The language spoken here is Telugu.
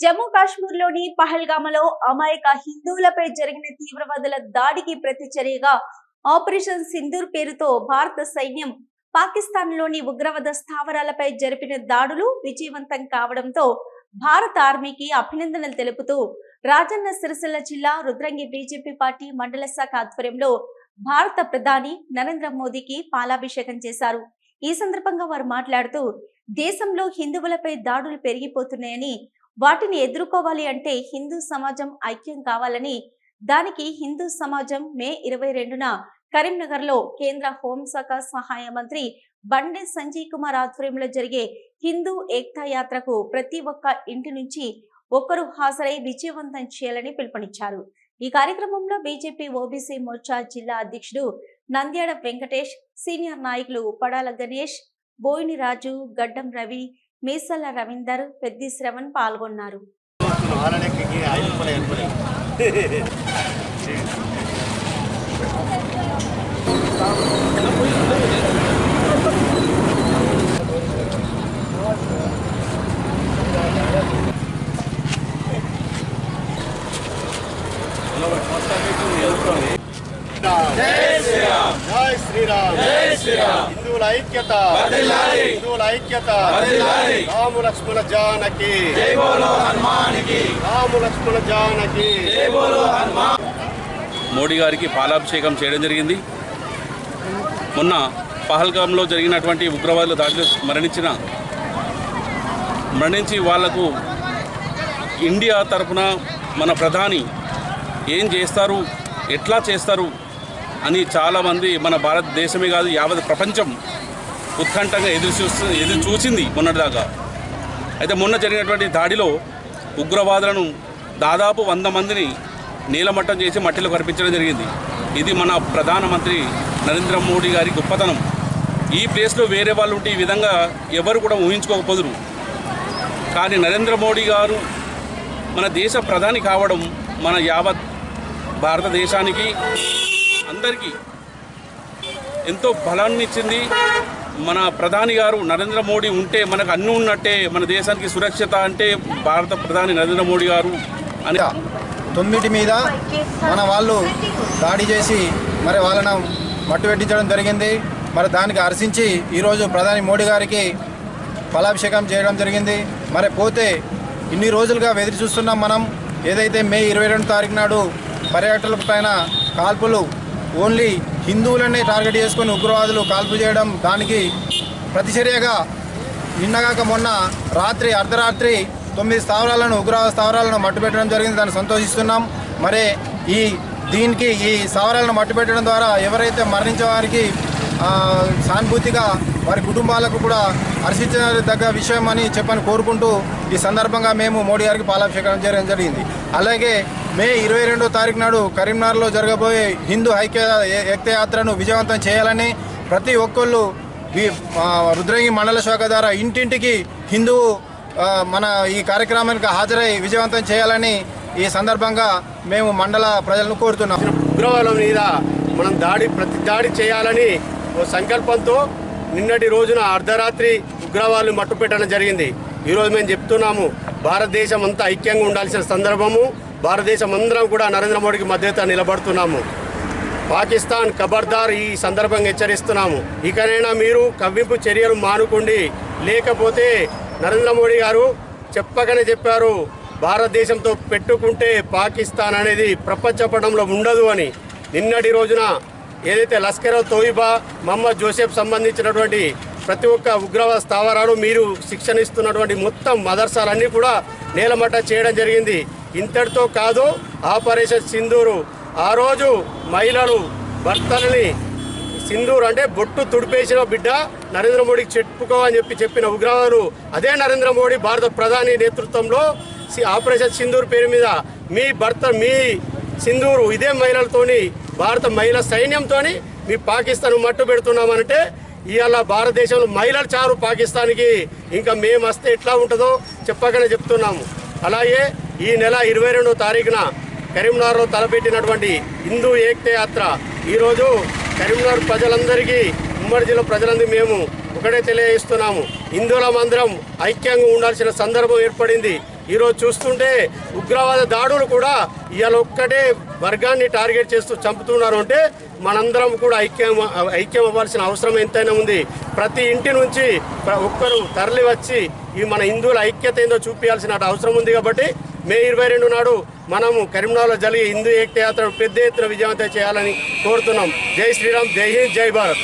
జమ్మూ కాశ్మీర్లోని పహల్గామలో అమాయక హిందువులపై జరిగిన తీవ్రవాదుల దాడికి ప్రతిచర్యగా ఆపరేషన్ సింధూర్ పేరుతో భారత సైన్యం పాకిస్తాన్లోని ఉగ్రవాద స్థావరాలపై జరిపిన దాడులు విజయవంతం కావడంతో భారత ఆర్మీకి అభినందనలు తెలుపుతూ రాజన్న సిరిసిల్ల జిల్లా రుద్రంగి బీజేపీ పార్టీ మండల శాఖ ఆధ్వర్యంలో భారత ప్రధాని నరేంద్ర మోదీకి పాలాభిషేకం చేశారు. ఈ సందర్భంగా వారు మాట్లాడుతూ దేశంలో హిందువులపై దాడులు పెరిగిపోతున్నాయని వాటిని ఎదుర్కోవాలి అంటే హిందూ సమాజం ఐక్యం కావాలని దానికి హిందూ సమాజం మే ఇరవై రెండున కరీంనగర్లో కేంద్ర హోంశాఖ సహాయ మంత్రి బండి సంజయ్ కుమార్ ఆధ్వర్యంలో జరిగే హిందూ ఏక్తా యాత్రకు ప్రతి ఒక్క ఇంటి నుంచి ఒకరు హాజరై విజయవంతం చేయాలని పిలుపునిచ్చారు. ఈ కార్యక్రమంలో బీజేపీ ఓబీసీ మోర్చా జిల్లా అధ్యక్షుడు నంద్యాడ వెంకటేష్ సీనియర్ నాయకులు పడాల గణేష్ బోయిని రాజు గడ్డం రవి మీసల రవీందర్ పెద్ది శ్రవణ్ పాల్గొన్నారు. ఆరడెక్కి జై శ్రీరామ్. జై శ్రీరామ్. హిందువుల ఐక్యత. హిందువుల ఐక్యత. రాము లక్ష్మణ జానకి. రాము లక్ష్మణ జానకి. మోడీ గారికి పాలాభిషేకం చేయడం జరిగింది. మొన్న పహల్గాంలో జరిగినటువంటి ఉగ్రవాదుల దాడిలో మరణించిన మరణించి వాళ్ళకు ఇండియా తరపున మన ప్రధాని ఏం చేస్తారు ఎట్లా చేస్తారు అని చాలామంది మన భారతదేశమే కాదు యావత్ ప్రపంచం ఉత్కంఠంగా ఎదురు చూస్తూ ఎదురు చూసింది మొన్నటిదాకా. అయితే మొన్న జరిగినటువంటి దాడిలో ఉగ్రవాదులను దాదాపు వంద మందిని నీలమట్టం చేసి మట్టిలో కనిపించడం జరిగింది. ఇది మన ప్రధానమంత్రి నరేంద్ర మోడీ గారి గొప్పతనం. ఈ ప్లేస్లో వేరే వాళ్ళు ఉంటే ఈ విధంగా ఎవరు కూడా ఊహించుకోకపోదురు. కానీ నరేంద్ర మోడీ గారు మన దేశ ప్రధాని కావడం మన యావత్ భారతదేశానికి అందరికీ ఎంతో బలాన్ని ఇచ్చింది. మన ప్రధాని గారు నరేంద్ర మోడీ ఉంటే మనకు అన్నీ ఉన్నట్టే మన దేశానికి సురక్షిత అంటే భారత ప్రధాని నరేంద్ర మోడీ గారు అని తొమ్మిది మీద మన వాళ్ళు దాడి చేసి మరి వాళ్ళను మట్టు పెట్టించడం జరిగింది. మరి దానికి హర్షించి ఈరోజు ప్రధాని మోడీ గారికి ఫలాభిషేకం చేయడం జరిగింది. మరి పోతే ఇన్ని రోజులుగా ఎదురు చూస్తున్నాం మనం. ఏదైతే మే ఇరవై రెండు తారీఖు నాడు పర్యాటకుల పైన కాల్పులు ఓన్లీ హిందువులనే టార్గెట్ చేసుకొని ఉగ్రవాదులు కాల్పు చేయడం దానికి ప్రతిచర్యగా నిన్నగాక మొన్న రాత్రి అర్ధరాత్రి తొమ్మిది స్థావరాలను ఉగ్రవాద స్థావరాలను మట్టుపెట్టడం జరిగింది. దాన్ని సంతోషిస్తున్నాం. మరి ఈ దీనికి ఈ స్థావరాలను మట్టుపెట్టడం ద్వారా ఎవరైతే మరణించే వారికి సానుభూతిగా వారి కుటుంబాలకు కూడా హర్షించదగ్గ విషయం అని చెప్పని కోరుకుంటూ ఈ సందర్భంగా మేము మోడీ గారికి పాలాభిషేకం చేయడం జరిగింది. అలాగే మే ఇరవై రెండో తారీఖు నాడు కరీంనగర్లో జరగబోయే హిందూ ఐక్య ఏక్తయాత్రను విజయవంతం చేయాలని ప్రతి ఒక్కళ్ళు ఈ రుద్రంగి మండల శాఖ ద్వారా ఇంటింటికి హిందువు మన ఈ కార్యక్రమానికి హాజరై విజయవంతం చేయాలని ఈ సందర్భంగా మేము మండల ప్రజలను కోరుతున్నాం. ఉగ్రవాదం మీద మనం దాడి ప్రతి దాడి చేయాలని ఓ సంకల్పంతో నిన్నటి రోజున అర్ధరాత్రి ఉగ్రవాదులు మట్టుపెట్టడం జరిగింది. ఈరోజు మేము చెప్తున్నాము భారతదేశం అంతా ఐక్యంగా ఉండాల్సిన సందర్భము. భారతదేశం అందరం కూడా నరేంద్ర మోడీకి మద్దతు నిలబడుతున్నాము. పాకిస్తాన్ ఖబర్దార్ ఈ సందర్భంగా హెచ్చరిస్తున్నాము. ఇకనైనా మీరు కవ్వింపు చర్యలు మానుకోండి. లేకపోతే నరేంద్ర మోడీ గారు చెప్పకనే చెప్పారు భారతదేశంతో పెట్టుకుంటే పాకిస్తాన్ అనేది ప్రపంచ పటంలో ఉండదు అని. నిన్నటి రోజున ఏదైతే లస్కర్ తోయిబా మహమ్మద్ జోసెఫ్ సంబంధించినటువంటి ప్రతి ఒక్క ఉగ్రవాద స్థావరాలు మీరు శిక్షణ ఇస్తున్నటువంటి మొత్తం మదర్సాలన్నీ కూడా నేలమట్ట చేయడం జరిగింది. ఇంతటితో కాదు ఆపరేషన్ సింధూరు. ఆ రోజు మహిళలు భర్తలని సింధూర్ అంటే బొట్టు తుడిపేసిన బిడ్డ నరేంద్ర మోడీకి చెప్పుకో అని చెప్పి చెప్పిన ఉగ్రవాదులు. అదే నరేంద్ర మోడీ భారత ప్రధాని నేతృత్వంలో సి- ఆపరేషన్ సింధూర్ పేరు మీద మీ భర్త మీ సింధూరు ఇదే మహిళలతోని భారత మహిళా సైన్యంతోని మీ పాకిస్తాన్ మట్టు పెడుతున్నామంటే ఇవాళ భారతదేశంలో మహిళలు చారు పాకిస్తాన్కి. ఇంకా మేము వస్తే ఎట్లా ఉంటుందో చెప్పకనే చెప్తున్నాము. అలాగే ఈ నెల ఇరవై రెండో తారీఖున కరీంనగర్లో తలపెట్టినటువంటి హిందూ ఏక్తే యాత్ర. ఈరోజు కరీంనగర్ ప్రజలందరికీ ఉమ్మడి జిల్లా ప్రజలందరికీ మేము ఒకటే తెలియజేస్తున్నాము. హిందువుల మందిరం ఐక్యంగా ఉండాల్సిన సందర్భం ఏర్పడింది. ఈరోజు చూస్తుంటే ఉగ్రవాద దాడులు కూడా ఇవాళ ఒక్కటే వర్గాన్ని టార్గెట్ చేస్తూ చంపుతున్నారు అంటే మనందరం కూడా ఐక్యం ఐక్యం అవ్వాల్సిన అవసరం ఎంతైనా ఉంది. ప్రతి ఇంటి నుంచి ఒక్కరు తరలి వచ్చి ఈ మన హిందువుల ఐక్యత ఏందో చూపించాల్సిన అవసరం ఉంది కాబట్టి మే ఇరవై రెండు నాడు మనము కరీంనగర్లో జరిగే హిందూ ఏకత యాత్ర పెద్ద ఎత్తున విజయవంతం చేయాలని కోరుతున్నాం. జై శ్రీరామ్ జై హింద్ జై భారత్.